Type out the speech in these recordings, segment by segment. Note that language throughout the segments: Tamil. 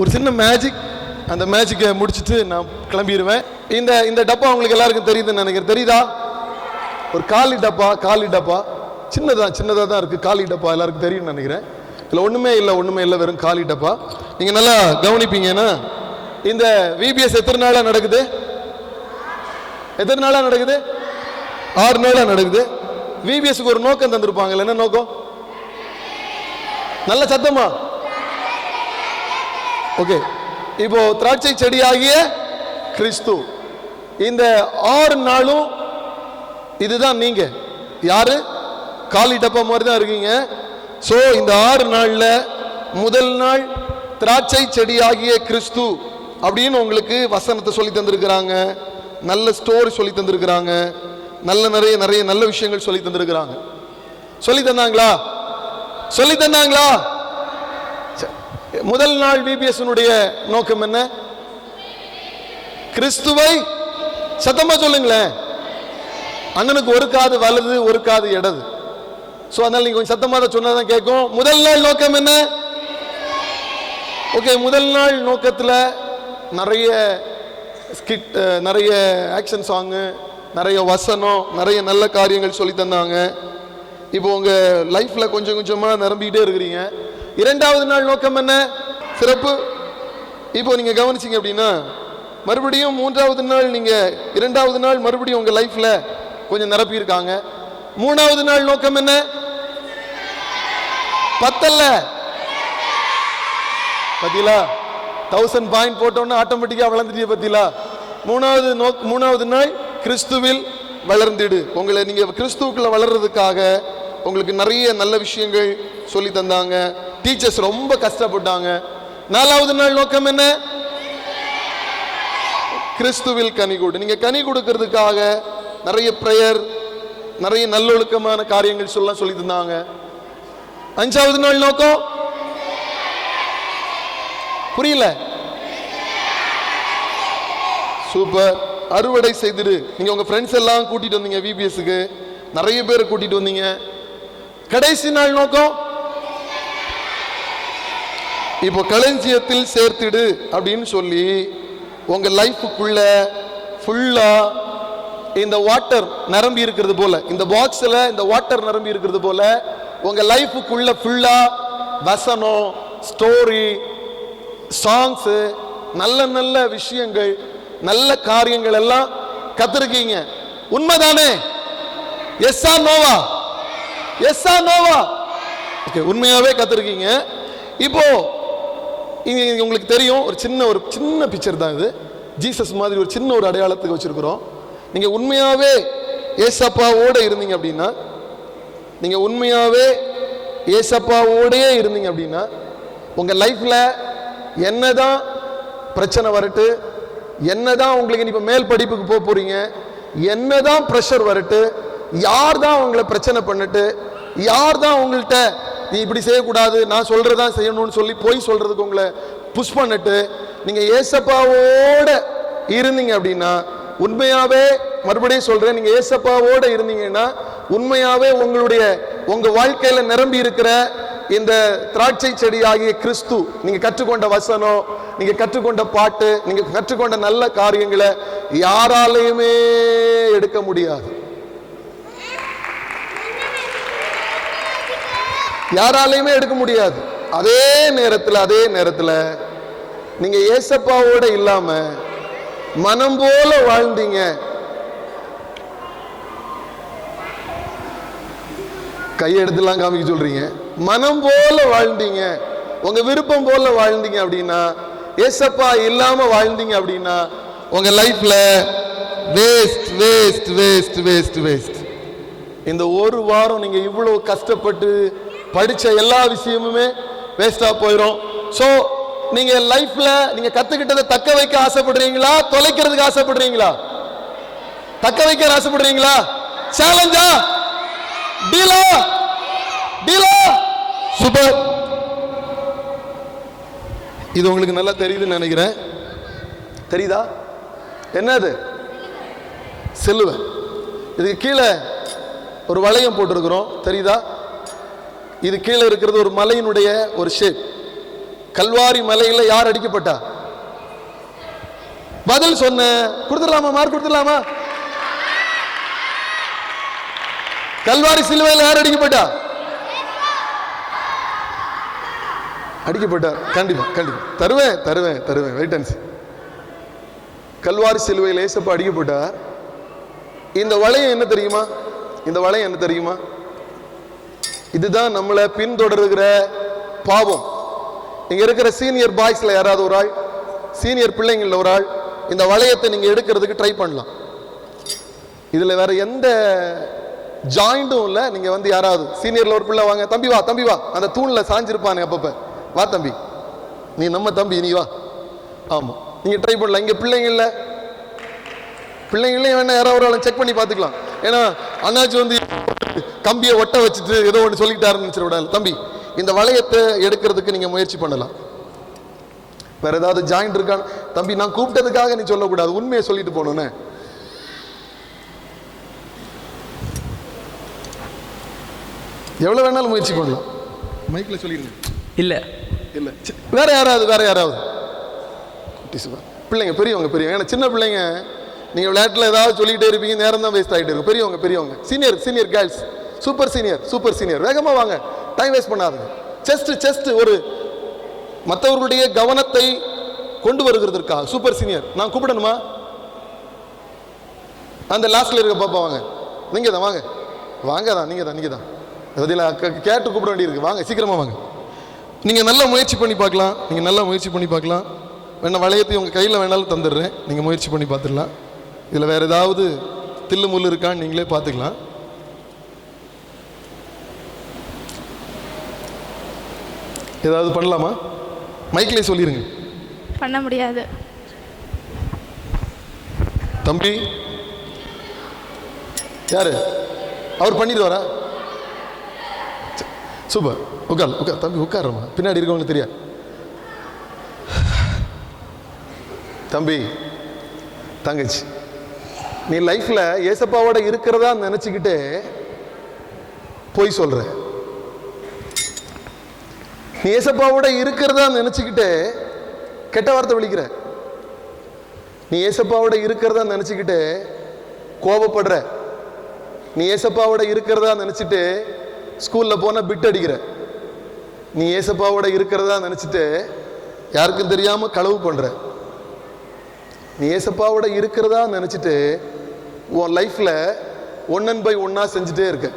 ஒரு சின்ன மேஜிக் அந்த மேஜிக்கை முடிச்சுட்டு நான் கிளம்பிடுவேன் இந்த இந்த டப்பா உங்களுக்கு எல்லாருக்கும் தெரியுதுன்னு நினைக்கிறேன். தெரியுதா? ஒரு காலி டப்பா காலி டப்பா. சின்னதாக சின்னதாக தான் இருக்குது காலி டப்பா எல்லாருக்கும் தெரியும்னு நினைக்கிறேன். இதில் ஒன்றுமே இல்லை ஒன்றுமே இல்லை வெறும் காலி டப்பா. நீங்கள் நல்லா கவனிப்பீங்கன்னா இந்த விபிஎஸ் எத்தனை நாளாக நடக்குது? எத்தனை நாளாக நடக்குது? ஆறு நாளாக நடக்குது. விபிஎஸ்க்கு ஒரு நோக்கம் தந்திருப்பாங்கல்ல என்ன நோக்கம்? நல்ல சத்தமா? ஓகே இப்போ திராட்சை செடியாகிய கிறிஸ்து இந்த ஆறு நாளும் இதுதான் நீங்க. யாரு? காலி டப்பா மாதிரி தான் இருக்கீங்க. ஸோ இந்த ஆறு நாளில் முதல் நாள் திராட்சை செடியாகிய கிறிஸ்து அப்படின்னு உங்களுக்கு வசனத்தை சொல்லி தந்திருக்கிறாங்க. நல்ல ஸ்டோரி சொல்லி தந்திருக்கிறாங்க. நல்ல நிறைய நிறைய நல்ல விஷயங்கள் சொல்லி தந்திருக்கிறாங்க. சொல்லி தந்தாங்களா? சொல்லி தந்தாங்களா? முதல் நாள் VBS நோக்கம் என்ன? கிறிஸ்துவை சத்தமா சொல்லுங்களேன். அண்ணனுக்கு ஒரு காது வலது ஒரு காது இடது. ஸோ அதனால நீங்கள் கொஞ்சம் சத்தமாக தான் சொன்னாதான் கேட்கும். முதல் நாள் நோக்கம் என்ன? ஓகே முதல் நாள் நோக்கத்தில் நிறைய ஸ்கிட் நிறைய ஆக்ஷன் சாங்கு நிறைய வசனம் நிறைய நல்ல காரியங்கள் சொல்லி தந்தாங்க. இப்போ உங்கள் லைஃப்பில் கொஞ்சம் கொஞ்சமாக நிரம்பிக்கிட்டே இருக்கிறீங்க. இரண்டாவது நாள் நோக்கம் என்ன? சிறப்பு. இப்போ நீங்கள் கவனிச்சிங்க அப்படின்னா மறுபடியும் மூன்றாவது நாள் நீங்கள் இரண்டாவது நாள் மறுபடியும் உங்கள் லைஃப்பில் கொஞ்சம் நிரப்பியிருக்காங்க. மூணாவது நாள் நோக்கம் என்ன? பத்தல்ல. பத்திலா? தௌசண்ட் பாயிண்ட் போட்டோன்னு ஆட்டோமேட்டிக்காக வளர்ந்துட்டீங்க பத்திலா? மூணாவது நோக் மூணாவது நாள் கிறிஸ்துவில் வளர்ந்திடு. உங்களை நீங்கள் கிறிஸ்துவுக்குள்ளே வளர்றதுக்காக உங்களுக்கு நிறைய நல்ல விஷயங்கள் சொல்லி தந்தாங்க. டீச்சர்ஸ் ரொம்ப கஷ்டப்பட்டாங்க. நாலாவது நாள் நோக்கம் என்ன? கிறிஸ்துவில் கனி கொடு. நீங்க கனி கொடுக்கறதுக்காக நிறைய ப்ரேயர் நிறைய நல்லொழுக்கமான காரியங்கள் சொல்ல சொல்லி தந்தாங்க. அஞ்சாவது நாள் நோக்கம்? புரியல. சூப்பர் அறுவடை செய்துடு. நீங்க உங்க ஃப்ரெண்ட்ஸ் எல்லாம் கூட்டிட்டு வந்தீங்க விபிஎஸ்க்கு நிறைய பேரை கூட்டிட்டு வந்தீங்க. கடைசி நாள் நோக்கம்? இப்போ களஞ்சியத்தில் சேர்த்திடு அப்படின்னு சொல்லி உங்க லைஃபுக்குள்ள ஃபுல்லா இந்த வாட்டர் நிரம்பி இருக்கிறது போல இந்த பாக்ஸ்ல இந்த வாட்டர் நிரம்பி இருக்கிறது போல உங்க லைஃபுக்குள்ள ஃபுல்லா வசனம் ஸ்டோரி சாங்ஸு நல்ல நல்ல விஷயங்கள் நல்ல காரியங்கள் எல்லாம் கத்திருக்கீங்க. உண்மைதானே? எஸ்ஸா நோவா எஸ்ஸா நோவா ஓகே உண்மையாவே கத்திருக்கீங்க. இப்போ இங்கே உங்களுக்கு தெரியும் ஒரு சின்ன ஒரு சின்ன பிக்சர் தான் இது. ஜீசஸ் மாதிரி ஒரு சின்ன ஒரு அடையாளத்துக்கு வச்சுருக்குறோம். நீங்கள் உண்மையாகவே ஏசப்பாவோட இருந்தீங்க அப்படின்னா நீங்கள் உண்மையாகவே ஏசப்பாவோடயே இருந்தீங்க அப்படின்னா உங்கள் லைஃப்பில் என்ன தான் பிரச்சனை வரட்டு என்ன தான் உங்களுக்கு இப்போ மேல் படிப்புக்கு போக போகிறீங்க என்ன தான் ப்ரெஷர் வரட்டு யார் தான் உங்களை பிரச்சனை பண்ணிட்டு யார் தான் உங்கள்கிட்ட நீ இப்படி செய்யக்கூடாது நான் சொல்கிறதான் செய்யணும்னு சொல்லி போய் சொல்றதுக்கு உங்களை புஷ் பண்ணிட்டு நீங்கள் ஏசப்பாவோட இருந்தீங்க அப்படின்னா உண்மையாகவே மறுபடியும் சொல்கிறேன் நீங்கள் ஏசப்பாவோட இருந்தீங்கன்னா உண்மையாகவே உங்களுடைய உங்கள் வாழ்க்கையில நிரம்பி இருக்கிற இந்த திராட்சை செடி ஆகிய கிறிஸ்து நீங்க கற்றுக்கொண்ட வசனம் நீங்க கற்றுக்கொண்ட பாட்டு நீங்க கற்றுக்கொண்ட நல்ல காரியங்களை யாராலையுமே எடுக்க முடியாது. யாராலையுமே எடுக்க முடியாது. அதே நேரத்தில் அதே நேரத்தில் நீங்க ஏசப்பாவோட இல்லாம மனம் போல வாழ்ந்தீங்க. கையெடுத்துலாம் காமிக்க சொல்றீங்க. மனம் போல வாழ்ந்தீங்க. உங்க விருப்பம் போல வாழ்ந்தீங்க அப்படின்னா ஏசப்பா இல்லாம வாழ்ந்தீங்க அப்படின்னா உங்க லைஃப்ல waste waste waste waste waste இந்த ஒரு வாரம் நீங்க இவ்வளவு கஷ்டப்பட்டு படித்த எல்லா விஷயமுமே வேஸ்ட்டாக போயிடும் ஸோ நீங்கள் லைஃப்பில் நீங்கள் கற்றுக்கிட்டதை தக்க வைக்க ஆசைப்படுறீங்களா? தொலைக்கிறதுக்கு ஆசைப்படுறீங்களா? தக்க வைக்க ஆசைப்படுறீங்களா? சேலஞ்சா டீலா டீலா சூப்பர் இது உங்களுக்கு நல்லா தெரியுதுன்னு நினைக்கிறேன். தெரியுதா? என்னது? செல்லுவேன் இதுக்கு கீழே ஒரு வளையம் போட்டிருக்கிறோம். தெரியுதா? இது கீழே இருக்கிறது ஒரு மலையினுடைய ஒரு ஷேப் கல்வாரி மலையில யார் அடிக்கப்பட்டா? பதில் சொன்ன கொடுத்துடலாமா மார்க் கொடுத்துடலாமா? கல்வாரி சிலுவையில் யார் அடிக்கப்பட்டா? அடிக்கப்பட்டார் கண்டிப்பா கண்டிப்பா. தருவேன் தருவேன் தருவேன். வெயிட் அண்ட் கல்வாரி சிலுவையில் ஏசப்பா அடிக்கப்பட்டார். இந்த வளையம் என்ன தெரியுமா? இந்த வளையம் என்ன தெரியுமா? இதுதான் நம்மளை பின்தொடருகிற பாவம். இங்க இருக்கிற சீனியர் பாய்ஸ்ல யாராவது ஒரு ஆள் சீனியர் பிள்ளைங்கள ஒரு ஆள் இந்த வளையத்தை நீங்க எடுக்கிறதுக்கு ட்ரை பண்ணலாம். இதுல வேற எந்த ஜாயிண்டும் இல்ல நீங்க வந்து யாராவது சீனியர்ல ஒரு பிள்ளை வாங்க தம்பி வா தம்பி வா. அந்த தூண்ல சாஞ்சிருப்பானே அப்பப்ப. வா தம்பி. நீ நம்ம தம்பி நீ வா. ஆமா. நீங்க ட்ரை பண்ணலாம். இங்க பிள்ளைங்க பிள்ளைங்களையும் வேணா யாராவது ஒரு ஆளை செக் பண்ணி பார்த்துக்கலாம். ஏன்னா அண்ணாச்சி வந்து கம்பியை ஒட்ட வச்சுட்டு ஏதோ ஒன்று சொல்லிட்டாருன்னு நினைச்சிட விடாது தம்பி இந்த வளையத்தை எடுக்கிறதுக்கு நீங்க முயற்சி பண்ணலாம். வேற ஏதாவது ஜாயிண்ட் இருக்கான்னு தம்பி நான் கூப்பிட்டதுக்காக நீ சொல்லக்கூடாது. உண்மையை சொல்லிட்டு போகணுன்னு எவ்வளவு வேணாலும் முயற்சி பண்ணலாம். மைக்ல சொல்லிருங்க. இல்லை. இல்ல. வேற யாராவது வேற யாராவது. பிள்ளைங்க பெரியவங்க பெரியவங்க. ஏன்னா சின்ன பிள்ளைங்க நீங்க விளையாட்டுல ஏதாவது சொல்லிக்கிட்டே இருப்பீங்க. நேரம் தான் வேஸ்ட் ஆகிட்டு இருக்கும் பெரியவங்க பெரியவங்க. Senior senior girls super senior super senior வேகமாக வாங்க. டைம் வேஸ்ட் பண்ணாதுங்க. செஸ்ட் செஸ்ட் ஒரு மற்றவர்களுடைய கவனத்தை கொண்டு வருகிறதுக்காக சூப்பர் சீனியர் நான் கூப்பிடணுமா? அந்த லாஸ்ட்ல இருக்க பாப்பா வாங்க. நீங்க தான் வாங்க. வாங்க தான் நீங்க தான் நீங்க தான். அதில் கேட்டு கூப்பிட வேண்டியிருக்கு. வாங்க சீக்கிரமா வாங்க. நீங்க நல்லா முயற்சி பண்ணி பார்க்கலாம். நீங்க நல்லா முயற்சி பண்ணி பார்க்கலாம். வேணா வளையத்தை உங்க கையில் வேணாலும் தந்துடுறேன். நீங்க முயற்சி பண்ணி பார்த்துடலாம். இதில் வேற ஏதாவது தில்லு முள்ளு இருக்கான்னு நீங்களே பார்த்துக்கலாம். ஏதாவது பண்ணலாமா? மைக்லேயே சொல்லிருங்க. பண்ண முடியாது. தம்பி? யாரு? அவர் பண்ணிடுவாரா? ச- சூப்பர். உட்கார் உட்கார் தம்பி உட்காருமா பின்னாடி இருக்கவங்க தெரியாது தம்பி தங்கச்சி. நீ லைஃப்ல ஏசப்பாவோட இருக்கிறதா நினைச்சுக்கிட்டே பொய் சொல்ற நீ ஏசப்பாவோட இருக்கிறதா நினச்சிக்கிட்டு கெட்ட வார்த்தை விழிக்கிற. நீ ஏசப்பாவோட இருக்கிறதா நினச்சிக்கிட்டு கோபப்படுற. நீ ஏசப்பாவோட இருக்கிறதா நினச்சிட்டு ஸ்கூலில் போனால் பிட் அடிக்கிற. நீ ஏசப்பாவோட இருக்கிறதா நினச்சிட்டு யாருக்கும் தெரியாமல் களவு பண்ணுற நீ ஏசப்பாவோட இருக்கிறதா நினச்சிட்டு உன் லைஃப்பில் ஒன்னன் பை ஒன்றா செஞ்சுட்டே இருக்க.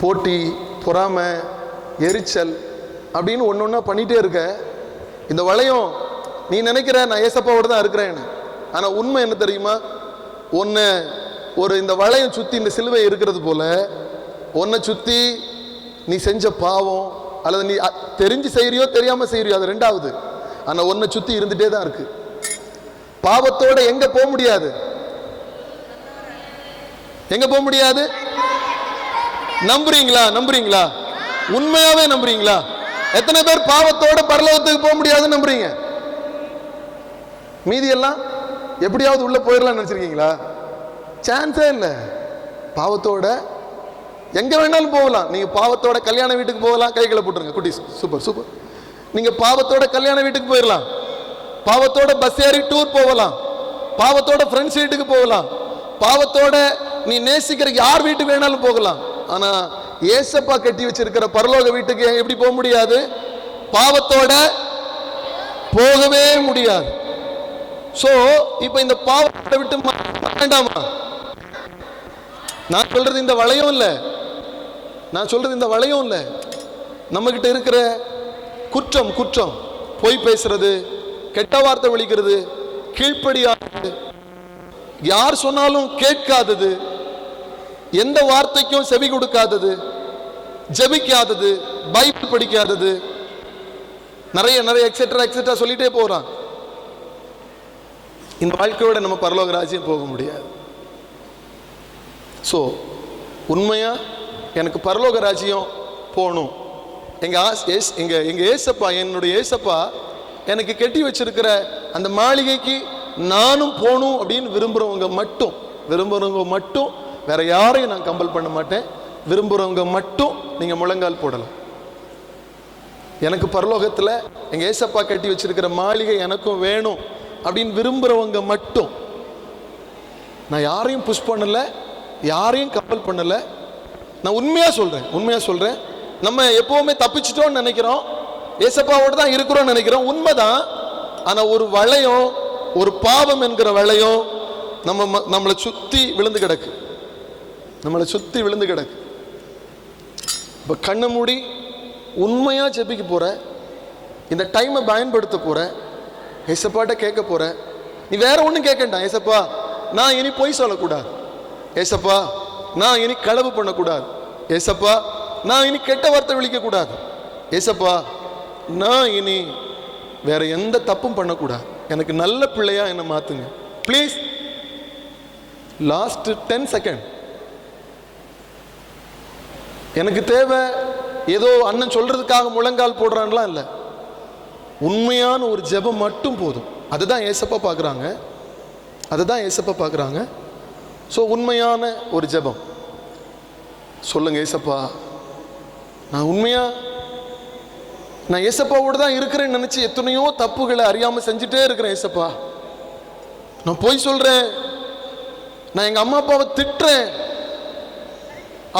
போட்டி பொறாமை எரிச்சல் அப்படின்னு ஒன்று ஒன்றா பண்ணிகிட்டே இருக்க. இந்த வளையம் நீ நினைக்கிற நான் ஏசப்பாவோட தான் இருக்கிறேன்னு. ஆனால் உண்மை என்ன தெரியுமா? ஒன்று ஒரு இந்த வளையம் சுற்றி இந்த சிலுவை இருக்கிறது போல உன்னை சுற்றி நீ செஞ்ச பாவம் அல்லது நீ தெரிஞ்சு செய்கிறியோ தெரியாமல் செய்கிறியோ அது ரெண்டாவது. ஆனால் உன்னை சுற்றி இருந்துகிட்டே தான் இருக்கு. பாவத்தோட எங்கே போக முடியாது? எங்கே போக முடியாது? நம்புறீங்களா? நம்புறீங்களா? உண்மையாவே நம்புறீங்களா? எத்தனை பேர் பாவத்தோட பரலோகத்துக்கு போக முடியாதுன்னு நம்புறீங்க? மீதி எல்லாம் எப்படியாவது உள்ள போயிடலாம் நினைச்சிருக்கீங்களா? சான்ஸே இல்லை. பாவத்தோட எங்க வேணாலும் போகலாம். நீங்க பாவத்தோட கல்யாண வீட்டுக்கு போகலாம். கைகளை போட்டுருங்க. குட்டி சூப்பர் சூப்பர் நீங்க பாவத்தோட கல்யாண வீட்டுக்கு போயிடலாம் பாவத்தோட பஸ் ஏறி டூர் போகலாம். பாவத்தோட ஃப்ரெண்ட்ஸ் வீட்டுக்கு போகலாம். பாவத்தோட நீ நேசிக்கிற யார் வீட்டுக்கு வேணாலும் போகலாம். ஆனா ஏசப்பா கட்டி வச்சிருக்கிற பரலோக வீட்டுக்கு எப்படி போக முடியாது? பாவத்தோட போகவே முடியாது. சோ இப்ப இந்த பாவத்தை விட்டு வேண்டாமா நான் சொல்றது இந்த வளையம் இல்ல. நான் சொல்றது இந்த வளையம் இல்ல. நம்ம கிட்ட இருக்கிற குற்றம் குற்றம். பொய் பேசுறது கெட்ட வார்த்தை விழிக்கிறது கீழ்ப்படியாது யார் சொன்னாலும் கேட்காதது எந்த வார்த்தைக்கும் செவி கொடுக்காதது ஜெபிக்காதது பைபிள் படிக்காதது. நிறைய நிறைய எக்ஸெட்ரா எக்ஸெட்ரா சொல்லிட்டே போறான். இந்த வாழ்க்கையோட நம்ம பரலோக ராஜ்யம் போக முடியாது. ஸோ உண்மையா எனக்கு பரலோக ராஜ்யம் போகணும். எங்க ஆஸ் ஏஸ் எங்க எங்க ஏசப்பா என்னுடைய ஏசப்பா எனக்கு கெட்டி வச்சிருக்கிற அந்த மாளிகைக்கு நானும் போகணும் அப்படின்னு விரும்புறவங்க மட்டும் விரும்புறவங்க மட்டும் வேற யாரையும் நான் கம்பல் பண்ண மாட்டேன். விரும்புகிறவங்க மட்டும் நீங்கள் முழங்கால் போடலாம். எனக்கு பரலோகத்தில் எங்கள் ஏசப்பா கட்டி வச்சிருக்கிற மாளிகை எனக்கும் வேணும் அப்படின்னு விரும்புகிறவங்க மட்டும். நான் யாரையும் புஷ் பண்ணலை யாரையும் கப்பல் பண்ணலை. நான் உண்மையாக சொல்கிறேன் உண்மையாக சொல்கிறேன் நம்ம எப்போவுமே தப்பிச்சிட்டோம்னு நினைக்கிறோம். ஏசப்பாவோட தான் இருக்கிறோம்னு நினைக்கிறோம். உண்மைதான். ஆனால் ஒரு வளையம் ஒரு பாவம் என்கிற வளையம் நம்ம ம- நம்மளை சுற்றி விழுந்து கிடக்கு. நம்மளை சுற்றி விழுந்து கிடக்கு. இப்போ கண்ணை மூடி உண்மையாக ஜெபிக்க போகிற இந்த டைமை பயன்படுத்த போகிற ஏசப்பாட்ட கேட்க போகிற நீ வேற ஒன்றும் கேட்கண்டாம் ஏசப்பா நான் இனி பொய் சொல்லக்கூடாது. ஏசப்பா நான் இனி களவு பண்ணக்கூடாது. ஏசப்பா நான் இனி கெட்ட வார்த்தை விழிக்கக்கூடாது. ஏசப்பா நான் இனி வேற எந்த தப்பும் பண்ணக்கூடாது. எனக்கு நல்ல பிள்ளையா என்னை மாற்றுங்க ப்ளீஸ் லாஸ்ட் டென் செகண்ட் எனக்கு தேவை ஏதோ அண்ணன் சொல்றதுக்காக முழங்கால் போடுறான்லாம் இல்லை. உண்மையான ஒரு ஜெபம் மட்டும் போதும். அதுதான் ஏசப்பா பார்க்குறாங்க அதுதான் ஏசப்பா பார்க்குறாங்க ஸோ உண்மையான ஒரு ஜெபம். சொல்லுங்க ஏசப்பா. நான் உண்மையா? நான் ஏசப்பாவோட தான் இருக்கிறேன்னு நினச்சி எத்தனையோ தப்புகளை அறியாமல் செஞ்சுட்டே இருக்கிறேன் ஏசப்பா. நான் போய் சொல்கிறேன் நான் எங்கள் அம்மா அப்பாவை திட்டுறேன்.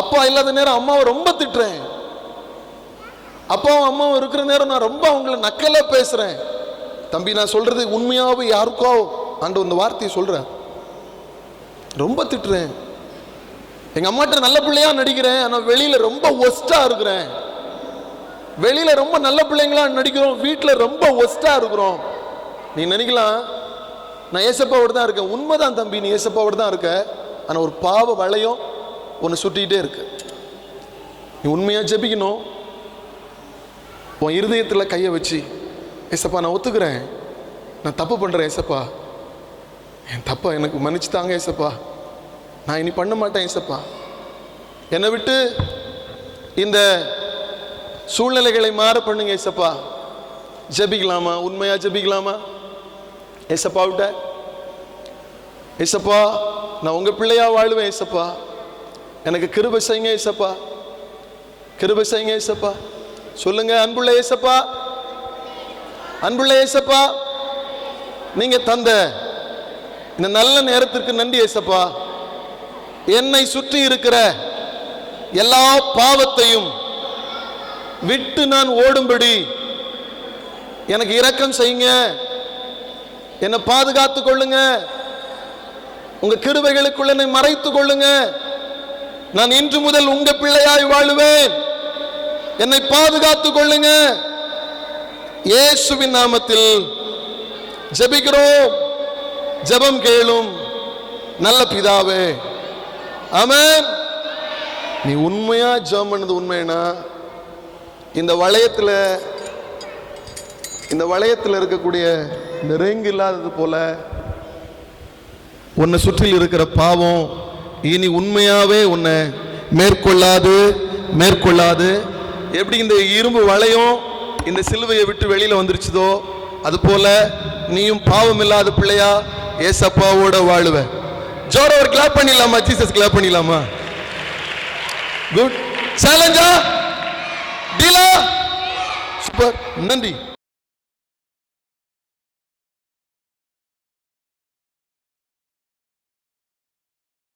அப்பா இல்லாத நேரம் அம்மாவை ரொம்ப திட்டுறேன். அப்பாவும் அம்மாவும் இருக்கிற நேரம் நான் ரொம்ப அவங்கள நக்கலாக பேசுகிறேன் தம்பி நான் சொல்கிறது உண்மையாவே யாருக்கோ? ஆண்டு இந்த வார்த்தையை சொல்கிறேன் ரொம்ப திட்டுறேன். எங்கள் அம்மாட்ட நல்ல பிள்ளையாக நடிக்கிறேன். ஆனால் வெளியில் ரொம்ப ஒஸ்ட்டாக இருக்கிறேன். வெளியில் ரொம்ப நல்ல பிள்ளைங்களா நடிக்கிறோம். வீட்டில் ரொம்ப ஒஸ்ட்டாக இருக்கிறோம். நீ நினைக்கலாம் நான் ஏசப்பாவோடு தான் இருக்கேன். உண்மைதான் தம்பி நீ ஏசப்பாவோடு தான் இருக்க. ஆனால் ஒரு பாவ வளையம் உன்னை சுட்டிக்கிட்டே இருக்கு. நீ உண்மையாக ஜெபிக்கணும்? உன் இருதயத்தில் கையை வச்சு ஏசப்பா நான் ஒத்துக்கிறேன். நான் தப்பு பண்ணுறேன் ஏசப்பா. என் தப்பா எனக்கு மன்னிச்சு தாங்க ஏசப்பா. நான் இனி பண்ண மாட்டேன் ஏசப்பா. என்னை விட்டு இந்த சூழ்நிலைகளை மாற பண்ணுங்க ஏசப்பா. ஜெபிக்கலாமா? உண்மையா ஜெபிக்கலாமா? ஏசப்பாவிட்ட ஏசப்பா நான் உங்க பிள்ளையா வாழுவேன் ஏசப்பா. எனக்கு கிருபை செய்யுங்க ஏசப்பா. கிருபை செய்யுங்க ஏசப்பா. சொல்லுங்க அன்புள்ள ஏசப்பா. அன்புள்ள ஏசப்பா. நீங்க தந்த இந்த நல்ல நேரத்திற்கு நன்றி ஏசப்பா. என்னை சுற்றி இருக்கிற எல்லா பாவத்தையும் விட்டு நான் ஓடும்படி எனக்கு இரக்கம் செய்யுங்க. என்னை பாதுகாத்து கொள்ளுங்க. உங்க கிருபைகளுக்குள்ள என்னை மறைத்துக் கொள்ளுங்க. நான் இன்று முதல் உங்க பிள்ளையாய் வாழுவேன். என்னை பாதுகாத்துக் கொள்ளுங்க. இயேசுவின் நாமத்தில் ஜபிக்கிறோம். ஜெபம் கேளும். நல்ல பிதாவே. ஆமாம் நீ உண்மையா ஜெபம் பண்ணது உண்மைனா? இந்த வளையத்தில் இந்த வளையத்தில் இருக்கக்கூடிய இந்த ரிங் இல்லாதது போல உன்னை சுற்றில் இருக்கிற பாவம் இனி உண்மையாவே உன்னை மேற்கொள்ளாது மேற்கொள்ளாது. எப்படி இந்த இரும்பு வளையம் இந்த சிலுவையை விட்டு வெளியில வந்துருச்சுதோ அது போல நீயும் பாவம் இல்லாத பிள்ளையா ஏசப்பாவோட வாழுவ. ஜோர ஒரு கிளாப் பண்ணிடலாமா? ஜீசஸ் கிளாப் பண்ணிடலாமா? குட் சேலஞ்சா டீலா சூப்பர் நன்றி.